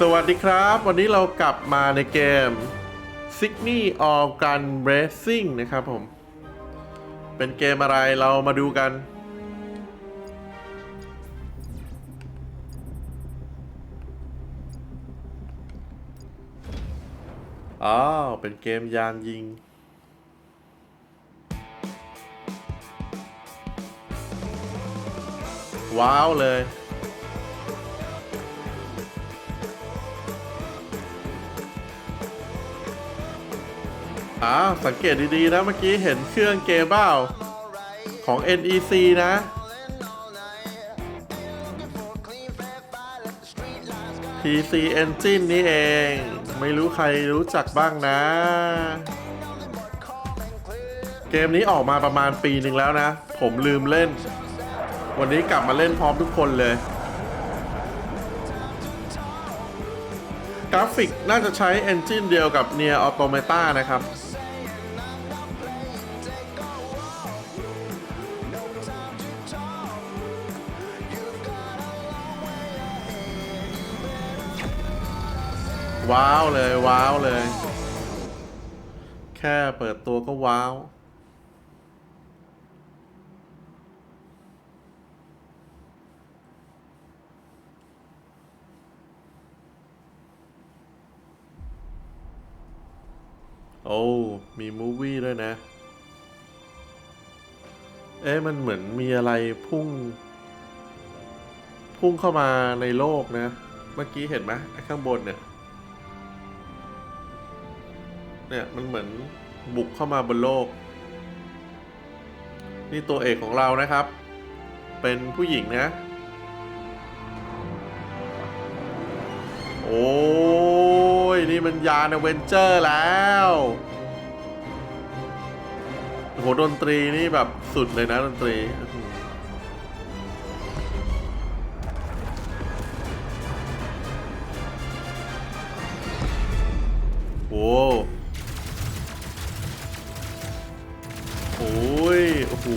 สวัสดีครับ วันนี้เรากลับมาในเกม s i g n y All Gun Racing นะครับผม เป็นเกมอะไรเรามาดูกัน อ้าว เป็นเกมยานยิง ว้าวเลย อ้าสังเกตดีๆนะเมื่อกี้เห็นเครื่องเกมเปล่าของ NEC นะ PC Engine นี่เอง ไม่รู้ใครรู้จักบ้างนะ เกมนี้ออกมาประมาณปีหนึ่งแล้วนะ ผมลืมเล่น วันนี้กลับมาเล่นพร้อมทุกคนเลย กราฟิกน่าจะใช้ Engine เดียวกับ Nier Automata นะครับ ว้าวเลยว้าวเลย แค่เปิดตัวก็ว้าวโอ้มีมูวี่ด้วยนะ เอ๊ะมันเหมือนมีอะไรพุ่ง พุ่งเข้ามาในโลกนะ เมื่อกี้เห็นไหมข้างบนเนี่ย เนี่ยมันเหมือนบุกเข้ามาบนโลก นี่ตัวเอกของเรานะครับ เป็นผู้หญิงนะ โอ้ย นี่มันยานเวนเจอร์แล้วโอ้โหดนตรีนี่แบบสุดเลยนะดนตรีโอ้ ห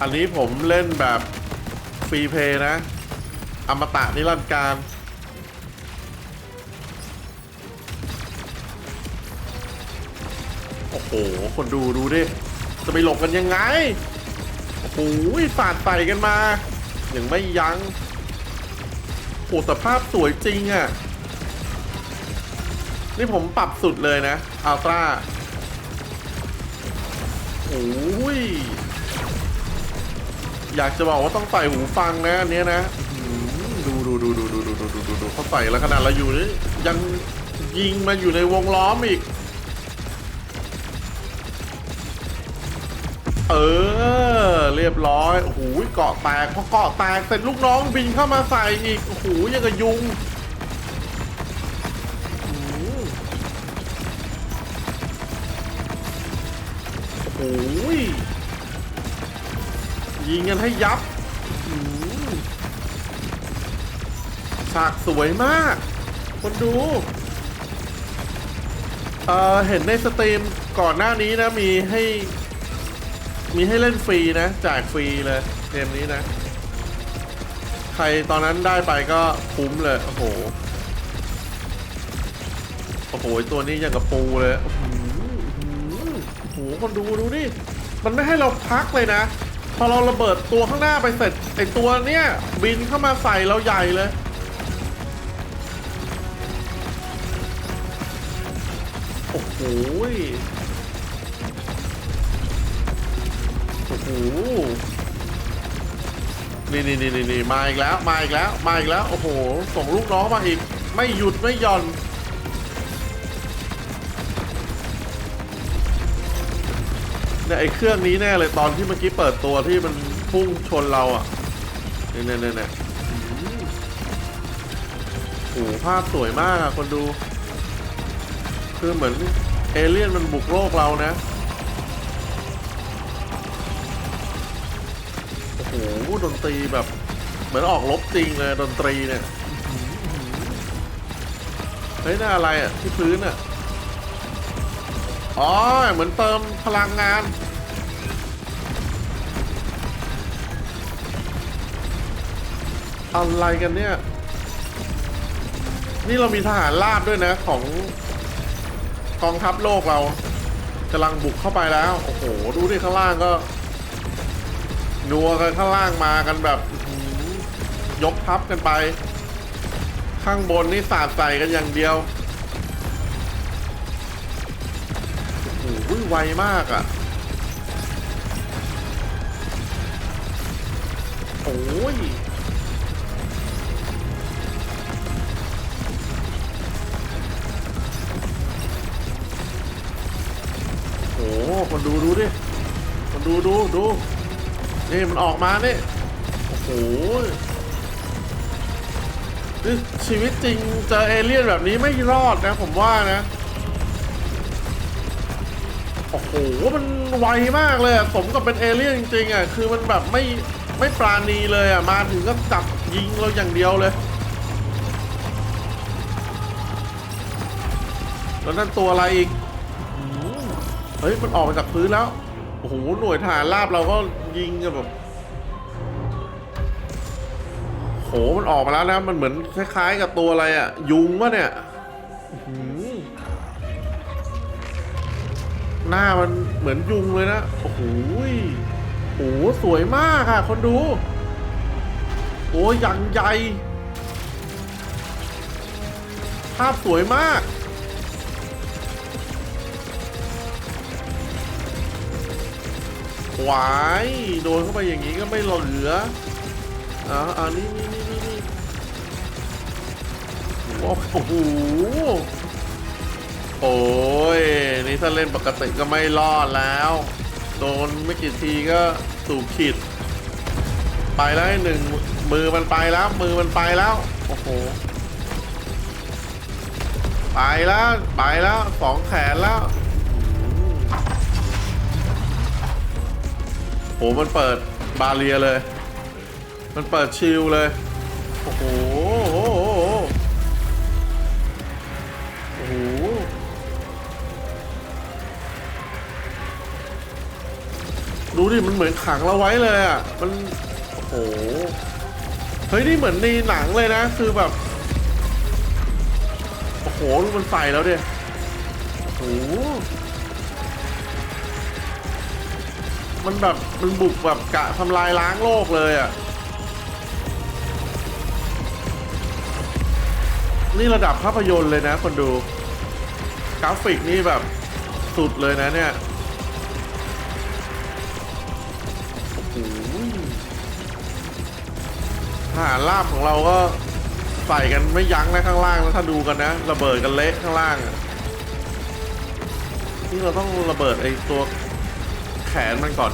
อันนี้ผมเล่นแบบฟรีเพย์นะ อมตะนิรันดร์การโอ้โห คนดูดูดิ จะไปหลบกันยังไง โอ้โหสาดใส่กันมา อย่างไม่ยัง้งโอ้แต่ภาพสวยจริงอะ่ะ นี่ผมปรับสุดเลยนะอัลตร้าโอ้ย อยากจะบอกว่าต้องใส่หูฟังนะอันเนี้ยนะดูดูดูดูดูดูดูดูดูดูเขาใส่แล้วขนาดเราอยู่นี่ยังยิงมาอยู่ในวงล้อมอีก เออ เรียบร้อยโอ้โหเกาะแตกพอเกาะแตกเสร็จลูกน้องบินเข้ามาใส่อีกโอ้โหยังกับยุง ยิงกันให้ยับฉากสวยมาก คนดู เอ่อ เห็นในสตรีมก่อนหน้านี้นะ มีให้ มีให้เล่นฟรีนะจ่ายฟรีเลยเกมนี้นะ ใครตอนนั้นได้ไปก็คุ้มเลย โอ้โห โอ้โห ตัวนี้ยังกับปูเลย คนดูดูนี่มันไม่ให้เราพักเลยนะ พอเราระเบิดตัวข้างหน้าไปเสร็จไอตัวเนี้ยบินเข้ามาใส่เราใหญ่เลยโอ้โหโอ้โหนี่นี่นี่นี่มาอีกแล้ว มาอีกแล้ว มาอีกแล้ว โอ้โห ส่งลูกน้องมาอีก ไม่หยุดไม่หย่อน ไอ้เครื่องนี้แน่เลยตอนที่เมื่อกี้เปิดตัวที่มันพุ่งชนเราอะเนี่ยเนี่ยเนี่ยเนี่ยอื้อหือโอ้โหภาพสวยมากอะคนดู คือเหมือนเอเลี่ยนมันบุกโลกเรานะโอ้โหดนตรีแบบ เหมือนออกรบจริงเลยดนตรีเนี่ยเฮ้ยน่าอะไรอะที่พื้นอะอ๋อเหมือนเติมพลังงาน อะไรกันเนี่ย นี่เรามีทหารราบด้วยนะของกองทัพโลกเรากำลังบุกเข้าไปแล้ว โอ้โห ดูดิข้างล่างก็นัวกันข้างล่างมากันแบบยกทัพกันไป ข้างบนนี่สาดใส่กันอย่างเดียวโอ้โหไวมากอะ่ะโอ้ย คนดูดูดิคนดูดูดูนี่มันออกมาเนี่ยโอ้โหนี่ชีวิตจริงเจอเอเลี่ยนแบบนี้ไม่รอดนะผมว่านะโอ้โหมันไวมากเลยสมกับเป็นเอเลี่ยนจริงๆอะคือมันแบบไม่ไม่ปราณีเลยอะมาถึงก็จับยิงเราอย่างเดียวเลยแล้วนั่นตัวอะไรอีก เฮ้ย มันออกมาจากพื้นแล้ว โอ้โห หน่วยทหารราบเราก็ยิงกันแบบโห มันออกมาแล้วนะ มันเหมือนคล้ายๆกับตัวอะไรอะยุงวะเนี่ยหือหน้ามันเหมือนยุงเลยนะ โอ้โหโอ้สวยมากค่ะ คนดู โอ้ยอย่างใหญ่ ภาพสวยมาก หวายโดนเข้าไปอย่างนี้ก็ไม่เหลืออ่าอ่านี่นี่นี่นี่นี่โอ้โหโอ้ยนี่ถ้าเล่นปกติก็ไม่รอดแล้ว โดนไม่กี่ทีก็สูบขีดไปแล้วหนึ่งมือมันไปแล้ว มือมันไปแล้วโอ้โหไปแล้วไปแล้วสองแขนแล้ว โหมันเปิดบาเรียเลย มันเปิดชิลเลย โอ้โห โอ้โห โอ้โห ดูดิ มันเหมือนขังเราไว้เลยอะ มัน โอ้โห เฮ้ย นี่เหมือนในหนังเลยนะ คือแบบ โอ้โหดูมันใส่แล้วเดิโอ้โห มันแบบมันบุกแบบกะทำลายล้างโลกเลยอะ นี่ระดับภาพยนตร์เลยนะคนดู กราฟิกนี่แบบสุดเลยนะเนี่ยโอ้โหทหารราบของเราก็ใส่กันไม่ยั้งนะข้างล่างแล้วถ้าดูกันนะ ระเบิดกันเละข้างล่างนี่เราต้องระเบิดไอ้ตัว แขนมันก่อน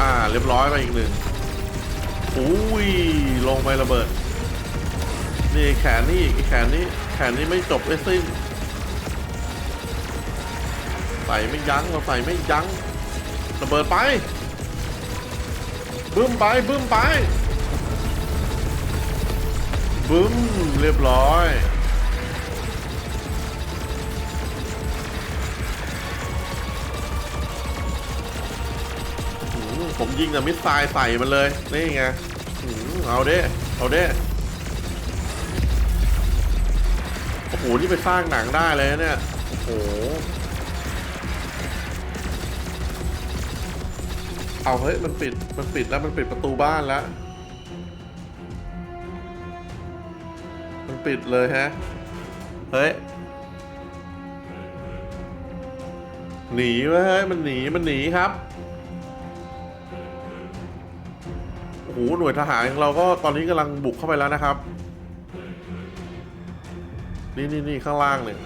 อ่า เรียบร้อยไปอีกหนึ่งอุ้ย ลงไประเบิด นี่แขนนี่อีกแขนนี้ แขนนี้ไม่จบไม่สิ้น ใส่ไม่ยั้งเราใส่ไม่ยั้ง ระเบิดไป บึ้มไป บึ้มไป บึ้ม เรียบร้อย ผมยิงแต่มิสไซล์ใส่มันเลย นี่ไงหืมเอาเด้ เอาเด้ โอ้โห นี่ไปสร้างหนังได้เลยนะเนี่ย โอ้โห เอาเฮ้ย มันปิด มันปิดแล้ว มันปิดประตูบ้านแล้ว มันปิดเลยฮะ เฮ้ยหนีเว้ยเฮ้ยมันหนี มันหนีครับ โหหน่วยทหารของเราก็ตอนนี้กำลังบุกเข้าไปแล้วนะครับ นี่นี่นี่ข้างล่างเนี่ย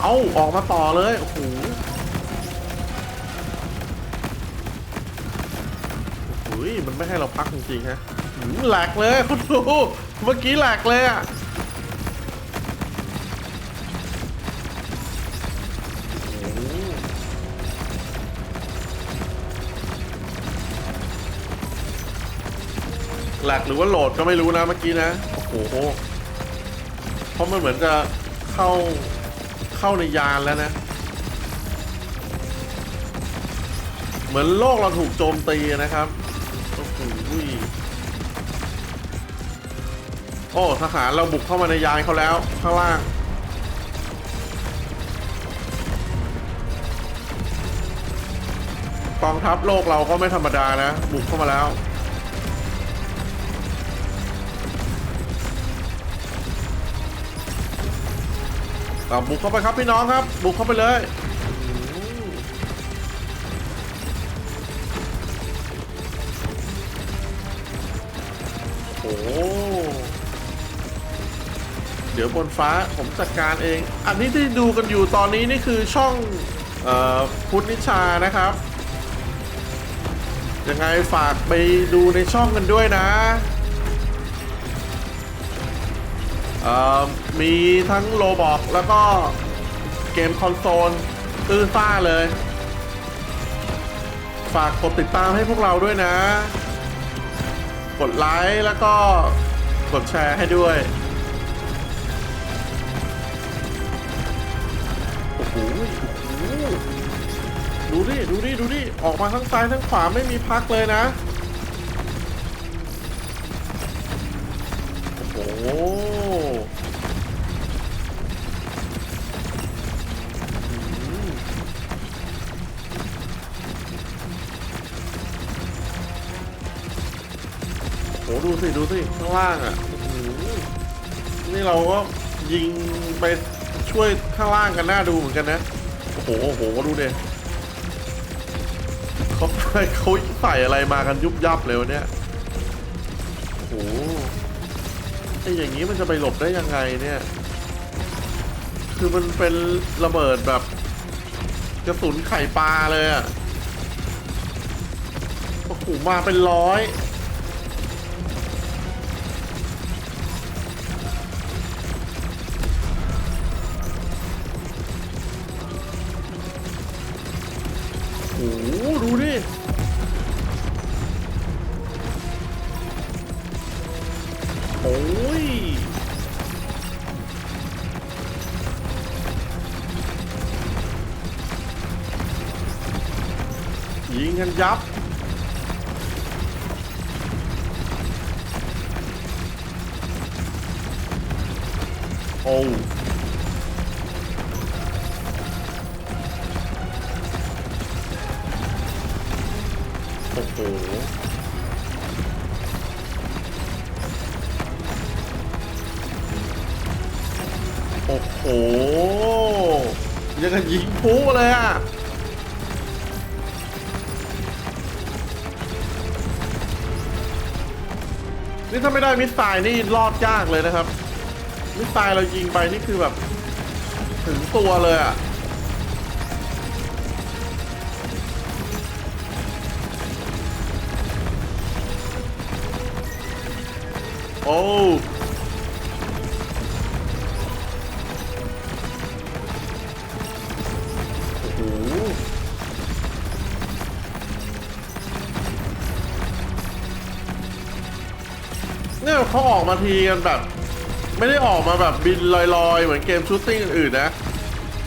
เอาออกมาต่อเลยโอ้โหโอ้ยมันไม่ให้เราพักจริงๆฮะหืมแหลกเลยคุณดูเมื่อกี้แหลกเลยอะ หลกหรือว่าโหลดก็ไม่รู้นะเมื่อกี้นะ โอ้โห เพราะมันเหมือนจะเข้าเข้าในยานแล้วนะ เหมือนโลกเราถูกโจมตีนะครับ โอ้โหโอ้ทหารเราบุกเข้ามาในยานเขาแล้ว ข้างล่างกองทัพโลกเราก็ไม่ธรรมดานะ บุกเข้ามาแล้ว อะบุกเข้าไปครับพี่น้องครับ บุกเข้าไปเลยโอ้โหเดี๋ยวบนฟ้าผมจัดการเอง อันนี้ที่ดูกันอยู่ตอนนี้นี่คือช่องออพุทธนิชานะครับยังไงฝากไปดูในช่องกันด้วยนะ มีทั้งโลบอกแล้วก็เกมคอนโซลตื้อซ่าเลย ฝากกดติดตามให้พวกเราด้วยนะ กดไลค์แล้วก็กดแชร์ให้ด้วย โอ้โหดูดิ ดูดิ ดูดิ ออกมาทั้งซ้ายทั้งขวาไม่มีพักเลยนะ โอ้โหโอ้โหดูสิ ดูสิ ข้างล่างอะนี่เราก็ยิงไปช่วยข้างล่างกันหน้าดูเหมือนกันนะ โอ้โห โอ้โห ดูเดิเขาเขาใส่อะไรมากันยุบยับเลยวะเนี่ยโอ้โห ไอ้อย่างนี้มันจะไปหลบได้ยังไงเนี่ย คือมันเป็นระเบิดแบบกระสุนไข่ปลาเลยอะ่ะโอ้โหมาเป็นร้อยโอ้โหดูดิ ยิงกันยับ โอ้โอ้โหโอ้โหยังกับยิงพลุเลยอะ นี่ถ้าไม่ได้มิสไซล์นี่รอดยากเลยนะครับ มิสไซล์เรายิงไปนี่คือแบบ ถึงตัวเลยอะโอ้ ทีกันแบบ ไม่ได้ออกมาแบบบินลอยๆ เหมือนเกมชูตติ้งอื่นๆนะ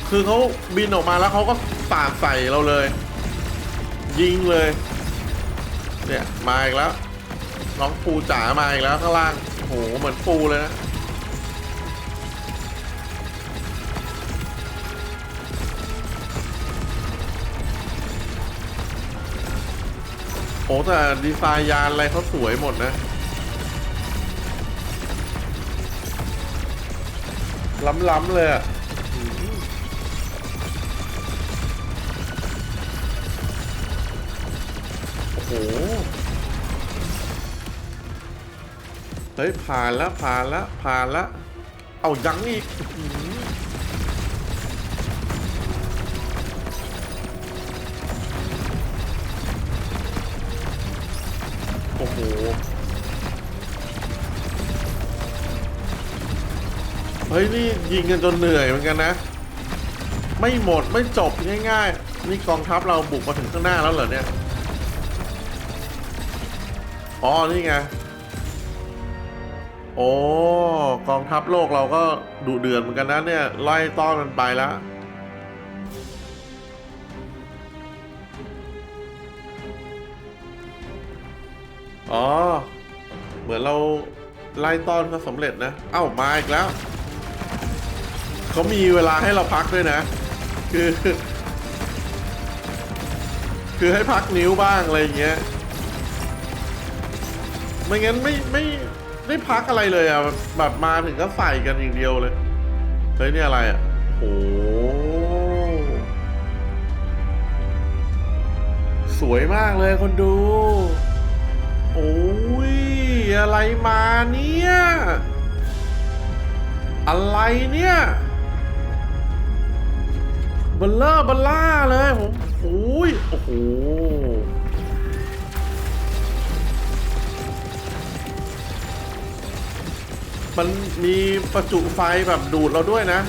คือเขาบินออกมาแล้วเขาก็ปาดใส่เราเลย ยิงเลย เนี่ย มาอีกแล้ว น้องปูจ๋ามาอีกแล้วข้างล่างโอ้โหเหมือนปูเลยนะโอ้แต่ดีไซน์ยานอะไรเขาสวยหมดนะ ล้ำๆเลยอะโอ้โห เฮ้ยผ่านละผ่านละผ่านละ เอายังอีก ฮ้ยนี่ยิงกันจนเหนื่อยเหมือนกันนะ ไม่หมดไม่จบง่ายๆนี่กองทัพเราบุกมาถึงข้างหน้าแล้วเหรอเนี่ยอ๋อนี่ไงโอ้กองทัพโลกเราก็ดุเดือดเหมือนกันนะเนี่ยไล่ต้อนมันไปแล้วอ๋อ เหมือนเราไล่ต้อนก็สำเร็จนะ เอ้ามาอีกแล้ว เขามีเวลาให้เราพักด้วยนะ คือ คือให้พักนิ้วบ้างอะไรอย่างเงี้ยไม่งั้นไม่ไม่ได้พักอะไรเลยอะแบบมาถึงก็ใส่กันอย่างเดียวเลยเฮ้ยนี่อะไรอะโอ้สวยมากเลยคนดู โอ้ย อะไรมาเนี่ย อะไรเนี่ย เบลเลอร์เบลล่าเลยผมโอ้ยโอ้โหมันมีประจุไฟแบบดูดเราด้วยนะ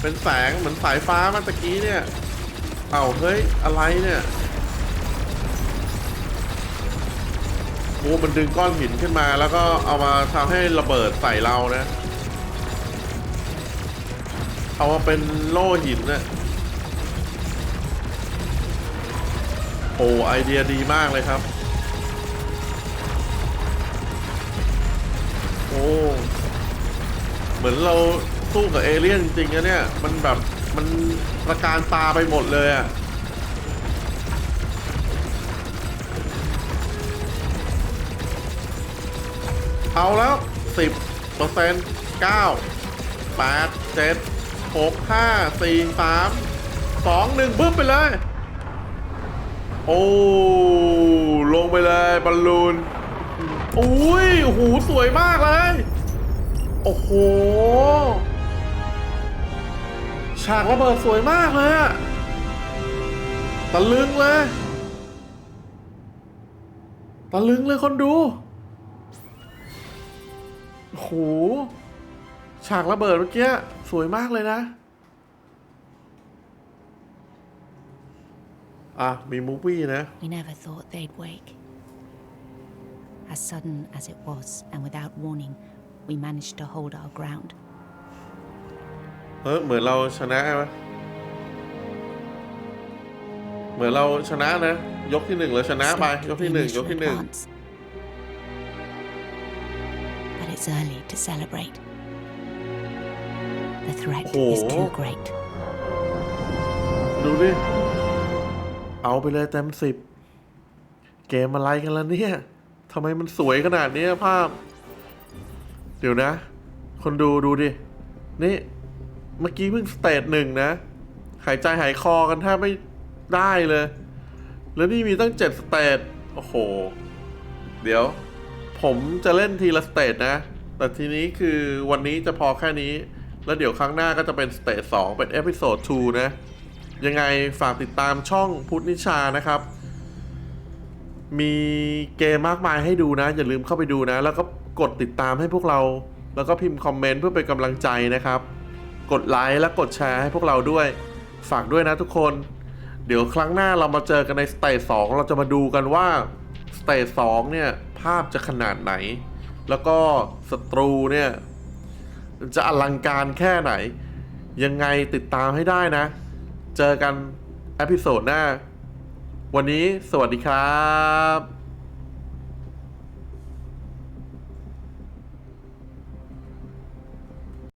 เป็นแสงเหมือนสายฟ้าเมื่อตะกี้เนี่ย เอ้าเฮ้ย อะไรเนี่ยโอ้มันดึงก้อนหินขึ้นมาแล้วก็เอามาทำให้ระเบิดใส่เรานะ เอามาเป็นโล่หินเนี่ยโอ้ไอเดียดีมากเลยครับ โอ้เหมือนเราสู้กับเอเลี่ยนจริงๆนะเนี่ย มันแบบมันประการตาไปหมดเลยอะเอาแล้วสิบเปอร์เซ็นต์เก้าแปดเจ็ด หกห้าสี่สามสองหนึ่งบึ้มไปเลย โอ้ ลงไปเลยบอลลูนอุ้ยโอ้โหสวยมากเลย โอ้โห ฉากระเบิดสวยมากเลยอะตะลึงเลย ตะลึงเลยคนดูโอ้โห ฉากระเบิดเมื่อกี้สวยมากเลยนะ อะ มีมูฟวี่นะ We never thought they'd wake. As sudden as it was, and without warning, we managed to hold our ground. เฮ้ยเหมือนเราชนะไหมเหมือนเราชนะนะ ยกที่หนึ่งเราชนะไป Stopped ยกที่ the หนึ่ง initial ยกที่หนึ่ง advance. But it's early to celebrate. The threat is too Oh. great. ดูดิ เอาไปเลยเต็มสิบ เกมอะไรกันล่ะเนี่ย ทำไมมันสวยขนาดนี้ภาพ เดี๋ยวนะ คนดูดูดิ นี่ เมื่อกี้เพิ่งสเตจหนึ่งนะ หายใจหายคอกันแทบไม่ได้เลย แล้วนี่มีตั้งเจ็ดสเตจ โอ้โห เดี๋ยว ผมจะเล่นทีละสเตจนะ แต่ทีนี้คือวันนี้จะพอแค่นี้ แล้วเดี๋ยวครั้งหน้าก็จะเป็นสเตจ2เป็นเอพิโซด2นะ ยังไงฝากติดตามช่องพุทธนิชานะครับ มีเกมมากมายให้ดูนะ อย่าลืมเข้าไปดูนะ แล้วก็กดติดตามให้พวกเรา แล้วก็พิมพ์คอมเมนต์เพื่อเป็นกำลังใจนะครับ กดไลค์และกดแชร์ให้พวกเราด้วย ฝากด้วยนะทุกคน เดี๋ยวครั้งหน้าเรามาเจอกันในสเตจ2เราจะมาดูกันว่าสเตจ2เนี่ยภาพจะขนาดไหน แล้วก็ศัตรูเนี่ย จะอลังการแค่ไหน ยังไงติดตามให้ได้นะ เจอกันอพิโซดหน้า วันนี้สวัสดีครับ